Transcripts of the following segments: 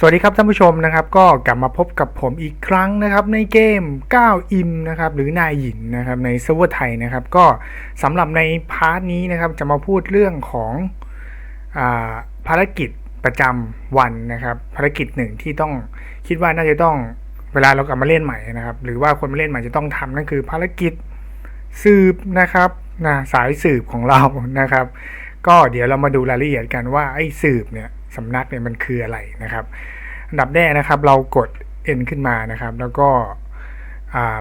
สวัสดีครับท่านผู้ชมนะครับ ก็กลับมาพบกับผมอีกครั้งนะครับ ในเกม 9 อิมนะครับหรือนายหยินนะครับในเซิร์ฟเวอร์ไทยนะครับ ก็สำหรับในพาร์ทนี้นะครับ จะมาพูดเรื่องของอาภารกิจประจำวันนะครับ ภารกิจหนึ่งที่ต้องคิดว่าน่าจะต้องเวลาเรากลับมาเล่นใหม่นะครับ หรือว่าคนมาเล่นใหม่จะต้องทำนั่นคือภารกิจสืบนะครับนะสายสืบของเรานะครับ ก็เดี๋ยวเรามาดูรายละเอียดกันว่าไอ้สืบเนี่ย สำนักเนี่ยมันคืออะไรนะครับ อันดับแรกนะครับเรากด N ขึ้นมานะครับ แล้วก็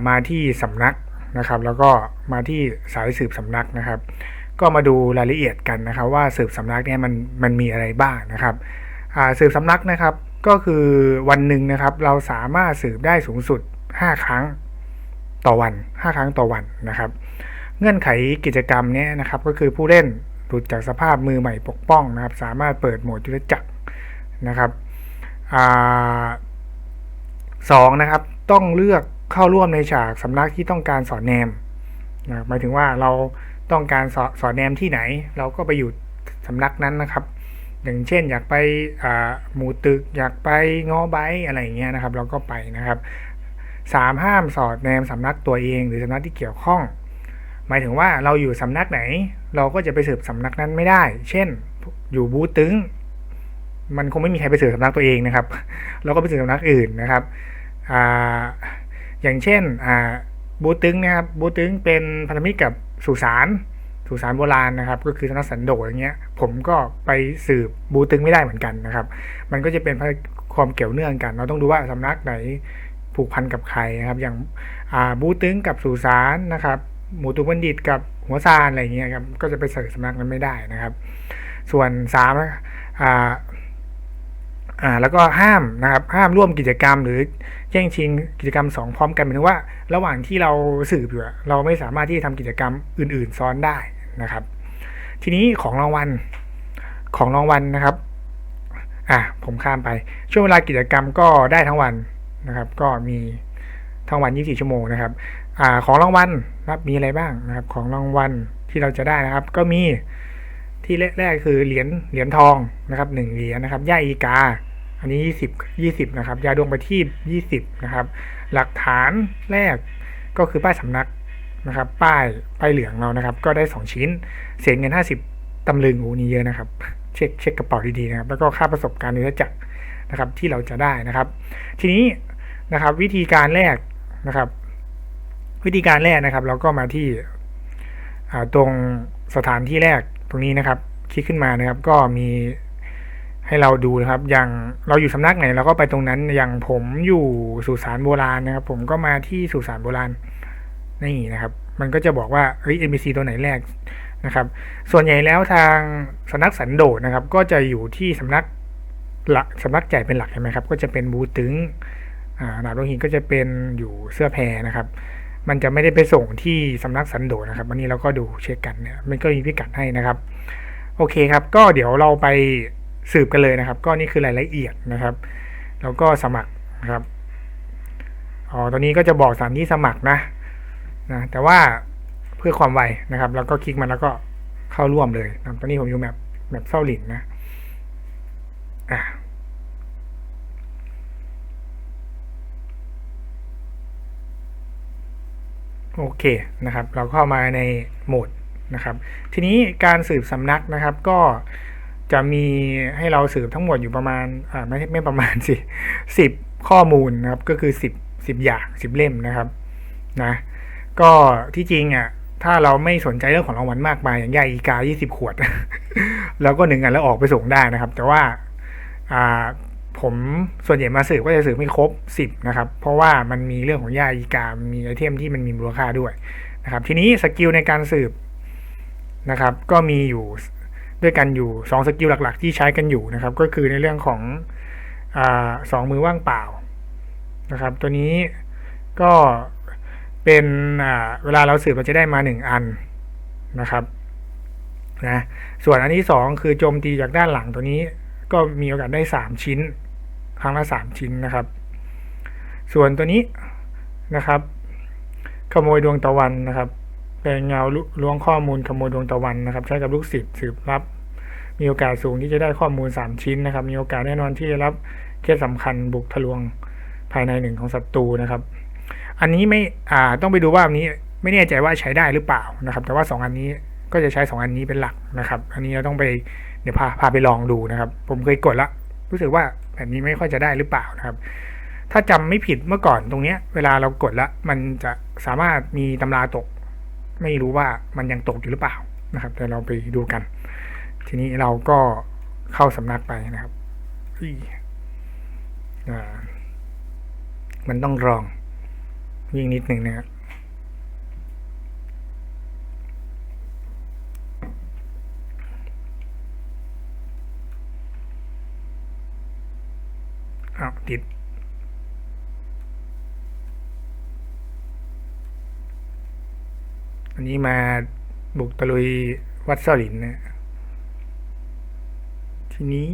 มาที่สำนักนะครับ แล้วก็มาที่สายสืบสำนักนะครับ ก็มาดูรายละเอียดกันนะครับ ว่าสืบสำนักเนี่ยมันมันมีอะไรบ้างนะครับสืบสำนักนะครับก็คือวันหนึ่งนะครับ เราสามารถสืบได้สูงสุด 5 ครั้งต่อวัน 5 ครั้งต่อวันนะครับ เงื่อนไขกิจกรรมเนี้ยนะครับก็คือผู้เล่น หลุดจากสภาพมือใหม่ปกป้องนะครับ สามารถเปิดโหมดยุทธจักรนะครับอสองนะครับ ต้องเลือกเข้าร่วมในฉากสำนักที่ต้องการสอนแนมนะหมายถึงว่าเราต้องการสอสอนแนมที่ไหน เราก็ไปอยู่สำนักนั้นนะครับ อย่างเช่น อยากไปหมู่ตึก อยากไปง้อไบอะไรอย่างเงี้ยนะครับ เราก็ไปนะครับสามห้ามสอดแนมสำนักตัวเอง หรือสำนักที่เกี่ยวข้อง หมายถึงว่าเราอยู่สำนักไหน เราก็จะไปสืบสำนักนั้นไม่ได้ เช่น อยู่บูตึงมันคงไม่มีใครไปสืบสำนักตัวเองนะครับ เราก็ไปสืบสำนักอื่นนะครับออย่างเช่นบูตึงนะครับบูตึงเป็นพันธมิตรกับสุสานสุสานโบราณนะครับ ก็คือสนักสันโดษอย่างเงี้ย ผมก็ไปสืบบูตึงไม่ได้เหมือนกันนะครับ มันก็จะเป็นความเกี่ยวเนื่องกัน เราต้องดูว่าสำนักไหนผูกพันกับใครนะครับ อย่างบูตึงกับสุสานนะครับ หมูตุบัณฑิตกับหัวซานอะไรเงี้ยครับก็จะไปเสิร์ชสำนักนั้นไม่ได้นะครับ ส่วนสามอ่าอ่าแล้วก็ห้ามนะครับห้ามร่วมกิจกรรมหรือแย่งชิงกิจกรรมสองพร้อมกันหมายถึงว่า ระหว่างที่เราสืบอยู่เราไม่สามารถที่จะทำกิจกรรมอื่น ๆ ซ้อนได้นะครับ ทีนี้ของรางวัลของรางวัลนะครับอะผมข้ามไปช่วงเวลากิจกรรมก็ได้ทั้งวันนะครับ ก็มีทั้งวัน 24 ชั่วโมงนะครับ อ่าของรางวัลนะครับมีอะไรบ้างนะครับของรางวัลที่เราจะได้นะครับ ก็มีที่แรกคือเหรียญเหรียญทองนะครับหนึ่งเหรียญนะครับย่าอีกา อันนี้20 20นะครับยาดวงประทีป20นะครับ หลักฐานแรกก็คือป้ายสำนักนะครับ ป้ายป้ายเหลืองเรานะครับ ก็ได้2ชิ้น เสียเงิน50ตำลึงโอ้นี่เยอะนะครับ เช็คเช็คกระเป๋าดีๆนะครับ แล้วก็ค่าประสบการณ์เนื้อจักรนะครับที่เราจะได้นะครับ ทีนี้นะครับวิธีการแรกนะครับ วิธีการแรกนะครับ เราก็มาที่ตรงสถานที่แรกตรงนี้นะครับ คลิกขึ้นมานะครับ ก็มีให้เราดูนะครับ อย่างเราอยู่สำนักไหนเราก็ไปตรงนั้น อย่างผมอยู่สุสานโบราณนะครับ ผมก็มาที่สุสานโบราณนี่นะครับ มันก็จะบอกว่าเฮ้ย NPC ตัวไหนแรกนะครับ ส่วนใหญ่แล้วทางสำนักสันโดษนะครับ ก็จะอยู่ที่สำนักหลักสำนักใหญ่เป็นหลักใช่ไหมครับ ก็จะเป็นบูตึงอ่าดาบโลหินก็จะเป็นอยู่เสื้อแพรนะครับ มันจะไม่ได้ไปส่งที่สำนักสันโดษนะครับวันนี้เราก็ดูเช็คกันเนี่ยมันก็มีพิกัดให้นะครับ โอเคครับ ก็เดี๋ยวเราไปสืบกันเลยนะครับ ก็นี่คือรายละเอียดนะครับ แล้วก็สมัครนะครับอ๋อตอนนี้ก็จะบอกสถานที่สมัครนะนะแต่ว่าเพื่อความไวนะครับ แล้วก็คลิกมันแล้วก็เข้าร่วมเลยนะตอนนี้ผมอยู่แบบแบบเศร้าหลินนะอะ โอเคนะครับ เราเข้ามาในโหมดนะครับ ทีนี้การสืบสำนักนะครับก็จะมีให้เราสืบทั้งหมดอยู่ประมาณอ่าไม่ไม่ประมาณสิสิบข้อมูลนะครับก็คือสิบสิบอย่างสิบเล่มนะครับนะก็ที่จริงอะถ้าเราไม่สนใจเรื่องของรางวัลมากมายอย่างยาอีกา 20 ขวดเราก็หนึ่งอันแล้วออกไปส่งได้นะครับ แต่ว่าอ่า ผมส่วนใหญ่มาสืบก็จะสืบไม่ครบ 10 นะครับ เพราะว่ามันมีเรื่องของยาอีกา มีไอเทมที่มันมีมูลค่าด้วยนะครับ ทีนี้สกิลในการสืบนะครับ ก็มีอยู่ด้วยกันอยู่ 2 สกิลหลักๆ ที่ใช้กันอยู่นะครับ ก็คือในเรื่องของอสองมือว่างเปล่านะครับ ตัวนี้ก็เป็นเวลาเราสืบเราจะได้มา 1 อันนะครับนะส่วนอันที่ 2 คือโจมตีจากด้านหลังตัวนี้ก็มีโอกาสได้ 3 ชิ้น ครั้งละ 3 ชิ้นนะครับ ส่วนตัวนี้นะครับ ขโมยดวงตะวันนะครับแปลงเงาล,ล้วงข้อมูลขโมยดวงตะวันนะครับ ใช้กับลูกศิษย์สืบรับ มีโอกาสสูงที่จะได้ข้อมูล 3 ชิ้นนะครับ มีโอกาสแน่นอนที่จะรับเคสสำคัญบุกทะลวงภายในหนึ่งของศัตรูนะครับ อันนี้ไม่อ่าต้องไปดูว่าอันนี้ไม่แน่ใจว่าใช้ได้หรือเปล่านะครับ แต่ว่าสองอันนี้ก็จะใช้สองอันนี้เป็นหลักนะครับ อันนี้เราต้องไปเดี๋ยวพาพาไปลองดูนะครับ ผมเคยกดละ รู้สึกว่าแบบนี้ไม่ค่อยจะได้หรือเปล่านะครับ ถ้าจำไม่ผิดเมื่อก่อนตรงเนี้ย เวลาเรากดแล้วมันจะสามารถมีตำราตก ไม่รู้ว่ามันยังตกอยู่หรือเปล่านะครับเดี๋ยวเราไปดูกัน ทีนี้เราก็เข้าสำนักไปนะครับมันต้องรองวิ่งนิดหนึ่งนะครับ อ้าวติด อันนี้มาบุกตะลุยวัดเสลินนะทีนี้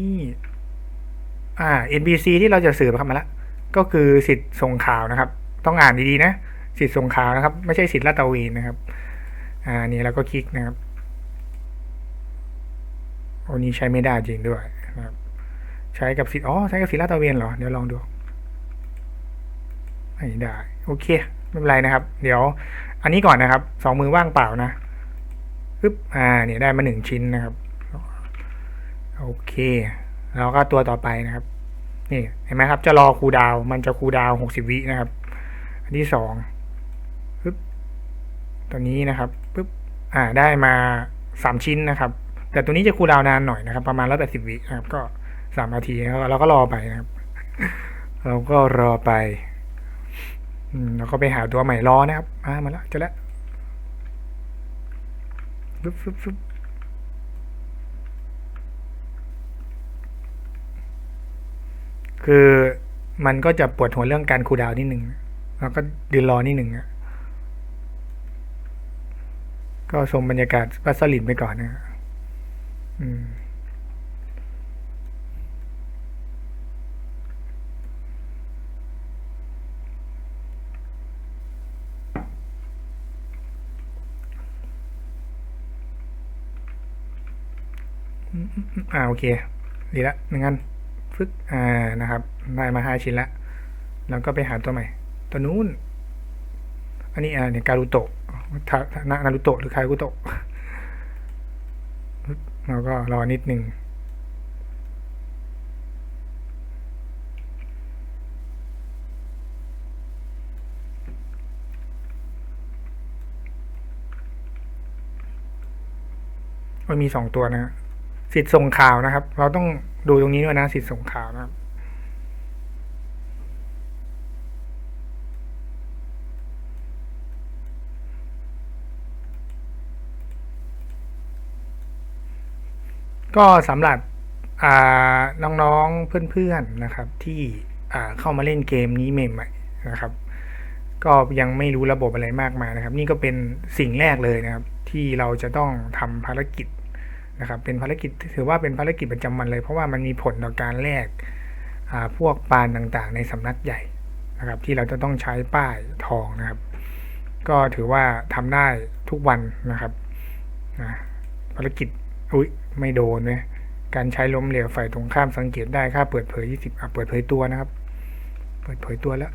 อ่า NPC ที่เราจะสืบเข้ามาล้วก็คือสิทธิ์ส่งข่าวนะครับ ต้องอ่านดีๆนะ สิทธิ์ส่งข่าวนะครับ ไม่ใช่สิทธิ์ลาตะเวนนะครับ อ่านี่เราก็คลิกนะครับโอ้นี้ใช้ไม่ได้จริงด้วยนะครับ ใช้กับสิทธ์อ๋อใช้กับสิทธ์ลาดตะเวนเหรอ เดี๋ยวลองดูไม่ได้ โอเค ไม่เป็นไรนะครับ เดี๋ยว อันนี้ก่อนนะครับ สองมือว่างเปล่านะปึ๊บอ่าเนี่ยได้มาหนึ่งชิ้นนะครับ โอเคแล้วก็ตัวต่อไปนะครับนี่เห็นไหมครับ จะรอคูดาว มันจะคูดาวหกสิบวินะครับ อันที่สองปึ๊บตัวนี้นะครับปึ๊บอ่าได้มาสามชิ้นนะครับ แต่ตัวนี้จะคูดาวนานหน่อยนะครับ ประมาณร้อยแปดสิบวินะครับ ก็ สามนาทีแล้วเราก็รอไปนะครับ เราก็รอไปอืมแล้วก็ไปหาตัวใหม่รอนะครับมามาแล้วเจะแล้วฟึบฟึบฟึบคือมันก็จะปวดหัวเรื่องการคูดาวนิดหนึ่งแล้วก็ดืนรอนิดหนึ่งอะก็ชมบรรยากาศวัสลินไปก่อนนะอืม อืม อ่าโอเคดีละหนึ่งอันฟึกอ่านะครับ ได้มาห้าชิ้นละแล้วก็ไปหาตัวใหม่ ตัวนู้น อันนี้อ่าเนี่ยการุโตะทานานารุโตะหรือคารุโตะฟึกแล้วก็รอนิดหนึ่งมันมีสองตัวนะ สิทธิ์ส่งข่าวนะครับ เราต้องดูตรงนี้ด้วยนะสิทธิ์ส่งข่าวนะครับก็สำหรับน้องๆเพื่อนๆนะครับ ที่เข้ามาเล่นเกมนี้ใหม่ๆนะครับ ก็ยังไม่รู้ระบบอะไรมากมายนะครับ นี่ก็เป็นสิ่งแรกเลยนะครับ ที่เราจะต้องทำภารกิจ นะครับ เป็นภารกิจถือว่าเป็นภารกิจประจำวันเลย เพราะว่ามันมีผลต่อการแลกพวกปานต่างๆ ในสำนักใหญ่นะครับ ที่เราจะต้องใช้ป้ายทองนะครับ ก็ถือว่าทำได้ทุกวันนะครับนะภารกิจอุ้ยไม่โดนเลยการใช้ล้มเหลวฝ่ายตรงข้ามสังเกตได้ค่าเปิดเผย 20อะเปิดเผยตัวนะครับ เปิดเผยตัวแล้ว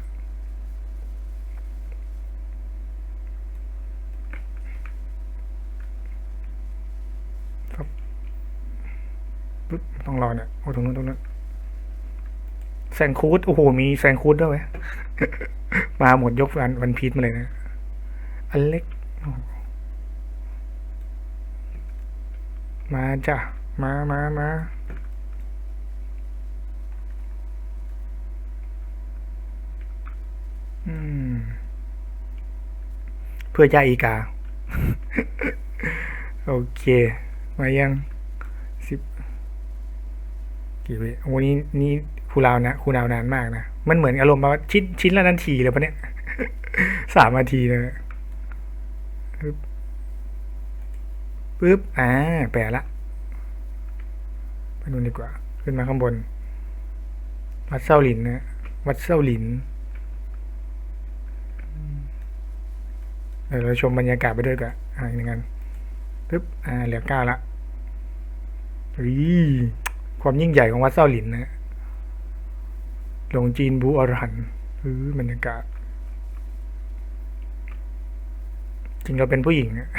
ต้องรอเนี่ยโอ้ตรงนู้นตรงนู้นแซงคูดโอ้โหมีแซงคูดด้วยเว้ยมาหมดยกวันวันพีชมาเลยนะอันเล็ก มาจ้ะ มามามาเพื่อจ่าอีกา โอเค มายัง กี่วิโอ้นี่นี่คูลาวนะคูลาวนานมากนะ มันเหมือนอารมณ์แบบว่าชิ้นชิ้นละนาทีเลยปะเนี่ยสามนาทีเลยปึ๊บปึ๊บอ่า แปลละไปดูดีกว่า ขึ้นมาข้างบน วัดเซาหลินนะ วัดเซาหลินเดี๋ยวเราชมบรรยากาศไปด้วยกันอ่าอีกหนึ่งกันปึ๊บ อ่า เหลือเก้าละอี ความยิ่งใหญ่ของวัดเซาหลินนะหลงจีนบูอรันอือบรรยากาศ จริงเราเป็นผู้หญิงอะ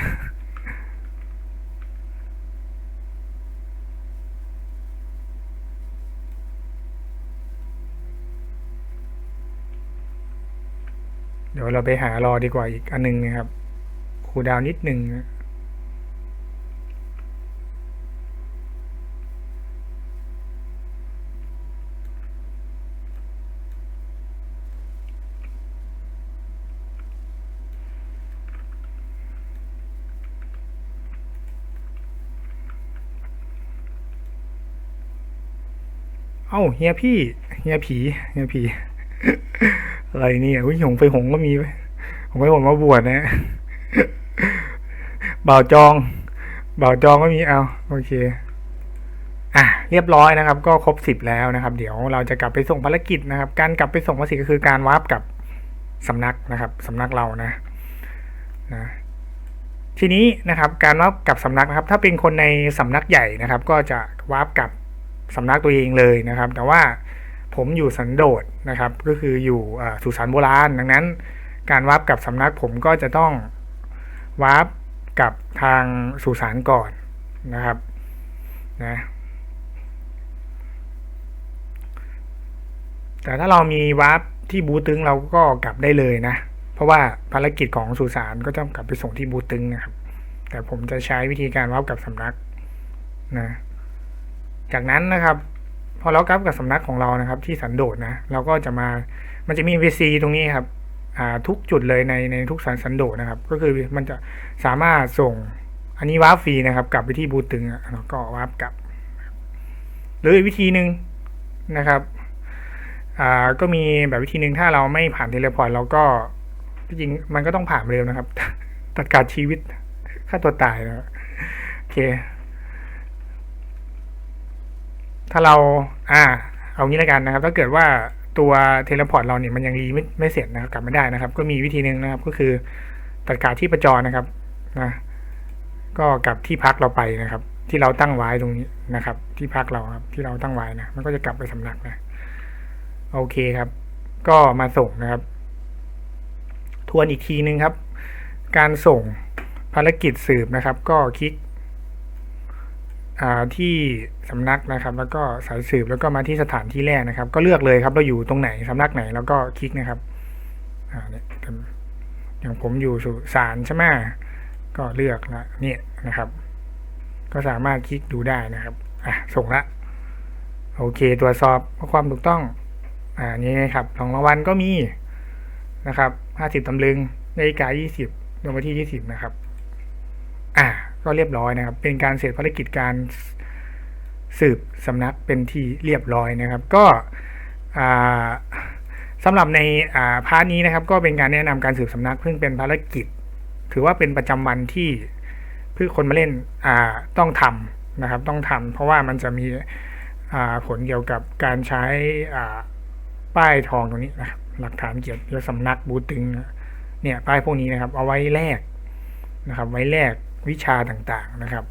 เดี๋ยวเราไปหารอดีกว่าอีกอันหนึงนะครับ คูดาวน์นิดหนึ่งนะ เอ้าเฮียพี่เฮียผีเฮียผี อะไรเนี่ยอุ้ยหงไปหงก็มีไปหงไปหงมาบวชนะบ่าวจองบ่าวจองก็มีเอาโอเคอะเรียบร้อยนะครับ ก็ครบสิบแล้วนะครับ เดี๋ยวเราจะกลับไปส่งภารกิจนะครับ การกลับไปส่งภารกิจก็คือการวาร์ปกับสำนักนะครับสำนักเรานะนะทีนี้นะครับการวาร์ปกับสำนักนะครับ ถ้าเป็นคนในสำนักใหญ่นะครับ ก็จะวาร์ปกับ สำนักตัวเองเลยนะครับ แต่ว่าผมอยู่สันโดษนะครับ ก็คืออยู่สุสานโบราณ ดังนั้น การวาร์ปกับสำนักผมก็จะต้องวาร์ปกับทางสุสานก่อนนะครับนะแต่ถ้าเรามีวาร์ปที่บูตึงเราก็กลับได้เลยนะ เพราะว่าภารกิจของสุสานก็ต้องกลับไปส่งที่บูตึงนะครับ แต่ผมจะใช้วิธีการวาร์ปกับสำนักนะ จากนั้นนะครับ พอเรากลับกับสำนักของเรานะครับ ที่สันโดษนะเราก็จะมามันจะมี VC ตรงนี้ครับทุกจุดเลยในในทุกสันสันโดษนะครับ ก็คือมันจะสามารถส่งอันนี้วาร์ปฟรีนะครับ กลับไปที่บูตึงแล้วก็วาร์ปกลับ หรืออีกวิธีหนึ่งนะครับก็มีแบบวิธีหนึ่งถ้าเราไม่ผ่านเทเลพอร์ตเราก็จริงมันก็ต้องผ่านเร็วนะครับ ตัดการชีวิตฆ่าตัวตายนะโอเค ถ้าเราอ่า เอางี้แล้วกันนะครับ ถ้าเกิดว่าตัวเทเลพอร์ตเราเนี่ยมันยังรีไม่ไม่เสร็จนะครับกลับไม่ได้นะครับ ก็มีวิธีหนึ่งนะครับก็คือตัดขาดที่ประจรนะครับนะก็กลับที่พักเราไปนะครับ ที่เราตั้งไว้ตรงนี้นะครับ ที่พักเราครับที่เราตั้งไว้นะมันก็จะกลับไปสำนักนะโอเคครับ ก็มาส่งนะครับ ทวนอีกทีนึงครับ การส่งภารกิจสืบนะครับ ก็คลิก ที่สำนักนะครับ แล้วก็สายสืบแล้วก็มาที่สถานที่แรกนะครับ ก็เลือกเลยครับเราอยู่ตรงไหนสำนักไหนแล้วก็คลิกนะครับอ่าเนี่ยอย่างผมอยู่สุสานใช่ไหมก็เลือกละเนี่ยนะครับ ก็สามารถคลิกดูได้นะครับอะส่งละโอเคตรวจสอบความถูกต้องอ่านี่ครับรองรางวัลก็มีนะครับห้าสิบตำลึงนาฬิกายี่สิบดวงวันที่ยี่สิบนะครับ อ่า ก็เรียบร้อยนะครับ เป็นการเสร็จภารกิจการสืบสำนักเป็นที่เรียบร้อยนะครับ ก็สำหรับในาพาร์ทนี้นะครับ ก็เป็นการแนะนำการสืบสำนักซึ่งเป็นภารกิจ ถือว่าเป็นประจำวันที่เพื่อคนมาเล่นต้องทำนะครับ ต้องทำเพราะว่ามันจะมีผลเกี่ยวกับการใช้ป้ายทองตรงนี้นะครับหลักฐานเกี่ยวกับสำนักบูตึงเนี่ยป้ายพวกนี้นะครับ เอาไว้แลกนะครับ ไว้แลก วิชาต่างๆนะครับ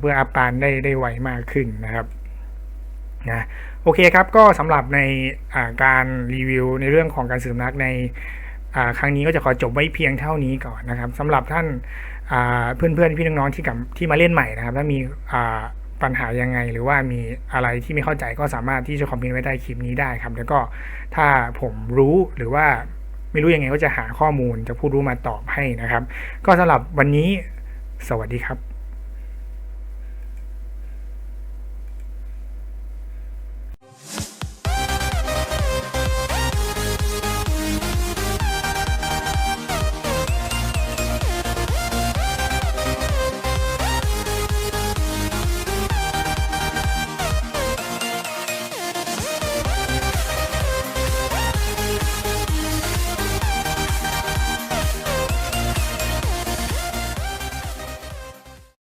เพื่ออัพปานได้ได้ไวมากขึ้นนะครับนะโอเคครับก็สำหรับในาการรีวิวในเรื่องของการสืบนักในครั้งนี้ก็จะขอจบไว้เพียงเท่านี้ก่อนนะครับสำหรับท่านอ่าเพื่อนๆพี่น้องๆที่กับที่มาเล่นใหม่นะครับ ถ้ามีปัญหายังไง หรือว่ามีอะไรที่ไม่เข้าใจก็สามารถที่จะคอมเมนต์ไว้ใต้คลิปนี้ได้ครับ แล้วก็ถ้าผมรู้หรือว่าไม่รู้ยังไงก็จะหาข้อมูลจะพูดรู้มาตอบให้นะครับ ก็สำหรับวันนี้ สวัสดีครับ